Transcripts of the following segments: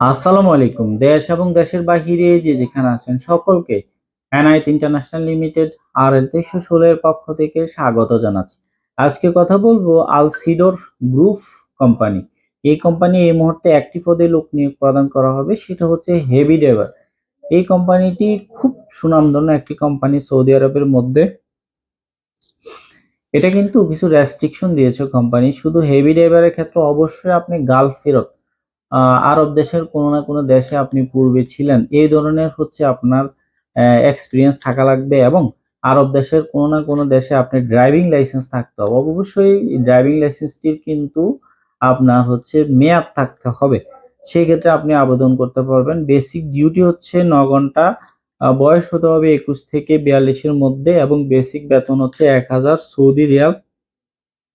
আসসালামু আলাইকুম। দেশ এবং দেশের বাহিরে যে যেখানে আছেন সকলকে এনআইট ইন্টারন্যাশনাল লিমিটেড আর তেইশশো ষোলোর পক্ষ থেকে স্বাগত জানাচ্ছি। আজকে কথা বলব আলসিডোর গ্রুপ কোম্পানি। এই কোম্পানি এই মুহূর্তে একটি পদে লোক নিয়োগ প্রদান করা হবে, সেটা হচ্ছে হেভি ড্রাইভার এই কোম্পানিটি খুব সুনামধন্য একটি কোম্পানি সৌদি আরবের মধ্যে। এটা কিন্তু কিছু রেস্ট্রিকশন দিয়েছে কোম্পানি। শুধু হেভি ড্রাইভারের ক্ষেত্রে অবশ্যই আপনি গালফ ফেরত আরব দেশের কোনো না কোনো দেশে আপনি পূর্বে ছিলেন। এই ধরনের হচ্ছে আপনার এক্সপিরিয়েন্স থাকা লাগবে এবং আরব দেশের কোনো না কোনো দেশে আপনি ড্রাইভিং লাইসেন্স থাকতে হবে। অবশ্যই ড্রাইভিং লাইসেন্সটির কিন্তু আপনার হচ্ছে মেয়াদ থাকতে হবে। সেই ক্ষেত্রে আপনি আবেদন করতে পারবেন। বেসিক ডিউটি হচ্ছে ন ঘণ্টা বয়স হতে হবে একুশ থেকে বিয়াল্লিশের মধ্যে এবং বেসিক বেতন হচ্ছে এক হাজার সৌদি রিয়াল।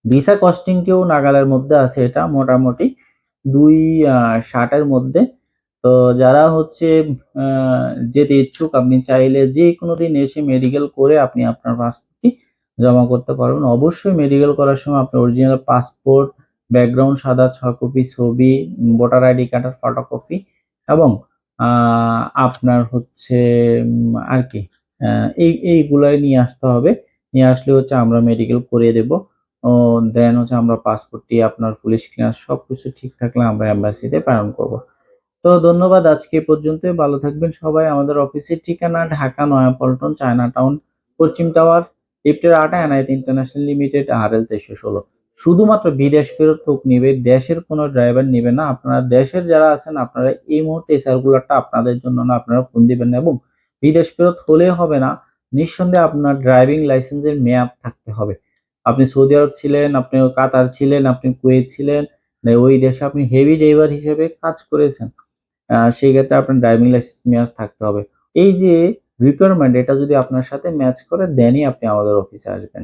ভিসা কস্টিংটিও নাগালের মধ্যে আছে এটা মোটামুটি। দুই ষাটের মধ্যে। তো যারা হচ্ছে যেতে ইচ্ছুক, আপনি চাইলে যে কোনো দিন এসে মেডিকেল করে আপনি আপনার পাসপোর্টটি জমা করতে পারবেন। অবশ্যই মেডিকেল করার সময় আপনার অরিজিনাল পাসপোর্ট ব্যাকগ্রাউন্ড সাদা ছ কপি ছবি ভোটার আইডি কার্ডের ফটোকপি এবং আপনার হচ্ছে আর কি এই, এইগুলাই নিয়ে আসতে হবে। নিয়ে আসলে হচ্ছে আমরা মেডিকেল করিয়ে দেবো। দেন হচ্ছে আমরা পাসপোর্টটি আপনার পুলিশ ক্লিয়ার সবকিছু ঠিক থাকলে আমরা এম্বাসিতে প্রেরণ করব। তো ধন্যবাদ আজকে পর্যন্ত, ভালো থাকবেন সবাই। আমাদের অফিসের ঠিকানা ঢাকা, নয়াপল্টন চায়না টাউন পশ্চিম টাওয়ার লিফটের আটা এনআইত ইন্টারন্যাশনাল লিমিটেড আর এল তেইশশো ষোলো। শুধুমাত্র বিদেশ ফেরত লোক নিবে, দেশের কোনো ড্রাইভার নেবে না। আপনারা দেশের যারা আছেন, আপনারা এই মুহূর্তে সার্কুলারটা আপনাদের জন্য না, আপনারা ফোন দিবেন না এবং বিদেশ ফেরত হলে হবে না। নিঃসন্দেহে আপনার ড্রাইভিং লাইসেন্সের মেয়াদ থাকতে হবে। আপনি সৌদি আরব ছিলেন, আপনি কাতার ছিলেন, আপনি কুয়েত ছিলেন ওই দেশে আপনি হেভি ড্রাইভার হিসেবে কাজ করেছেন। সেই ক্ষেত্রে আপনার ড্রাইভিং লাইসেন্স ম্যাচ থাকতে হবে। এই যে রিকোয়ারমেন্ট এটা যদি আপনার সাথে ম্যাচ করে দেনই আপনি আমাদের অফিসে আসবেন।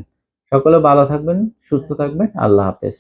সকলে ভালো থাকবেন, সুস্থ থাকবেন, আল্লাহ হাফেজ।